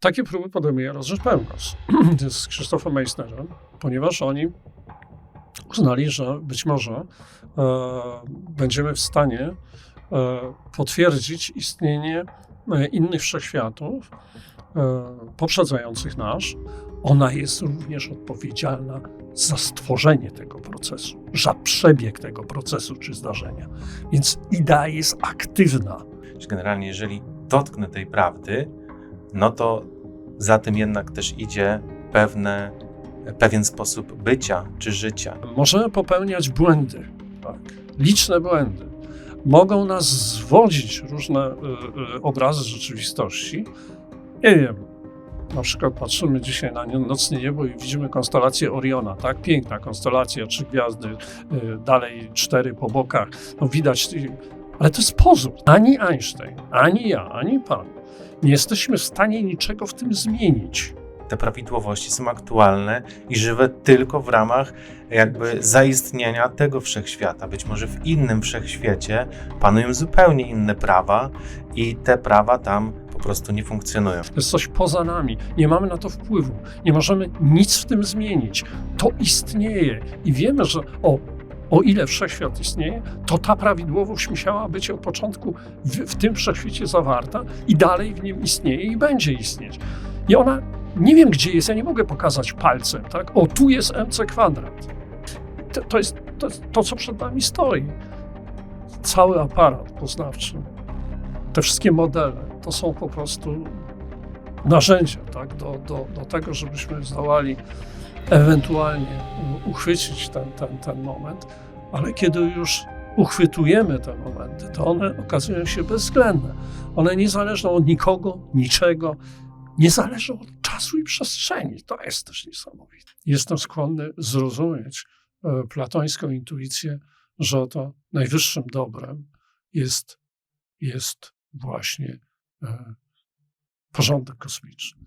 Takie próby podejmuje Roger Penrose z Krzysztofem Meissnerem, ponieważ oni uznali, że być może e, będziemy w stanie e, potwierdzić istnienie e, innych wszechświatów e, poprzedzających nasz. Ona jest również odpowiedzialna za stworzenie tego procesu, za przebieg tego procesu czy zdarzenia. Więc idea jest aktywna. Generalnie, jeżeli dotknę tej prawdy, no to za tym jednak też idzie pewne, pewien sposób bycia czy życia. Możemy popełniać błędy, tak, liczne błędy. Mogą nas zwodzić różne y, y, obrazy rzeczywistości. Nie wiem, na przykład patrzymy dzisiaj na nocne niebo i widzimy konstelację Oriona, tak? Piękna konstelacja, trzy gwiazdy, y, dalej cztery po bokach. No widać, ale to jest pozór. Ani Einstein, ani ja, ani pan nie jesteśmy w stanie niczego w tym zmienić. Te prawidłowości są aktualne i żywe tylko w ramach jakby zaistnienia tego wszechświata. Być może w innym wszechświecie panują zupełnie inne prawa i te prawa tam po prostu nie funkcjonują. To jest coś poza nami. Nie mamy na to wpływu. Nie możemy nic w tym zmienić. To istnieje i wiemy, że o, o ile wszechświat istnieje, to ta prawidłowość musiała być od początku w, w tym wszechświecie zawarta i dalej w nim istnieje i będzie istnieć. I ona, nie wiem gdzie jest, ja nie mogę pokazać palcem, tak? O, tu jest mc kwadrat. To, to, jest, to jest to, co przed nami stoi. Cały aparat poznawczy, te wszystkie modele, to są po prostu narzędzia tak, do, do, do tego, żebyśmy zdołali ewentualnie uchwycić ten, ten, ten moment, ale kiedy już uchwytujemy te momenty, to one okazują się bezwzględne. One nie zależą od nikogo, niczego, nie zależą od czasu i przestrzeni. To jest też niesamowite. Jestem skłonny zrozumieć e, platońską intuicję, że to najwyższym dobrem jest, jest właśnie e, porządek kosmiczny.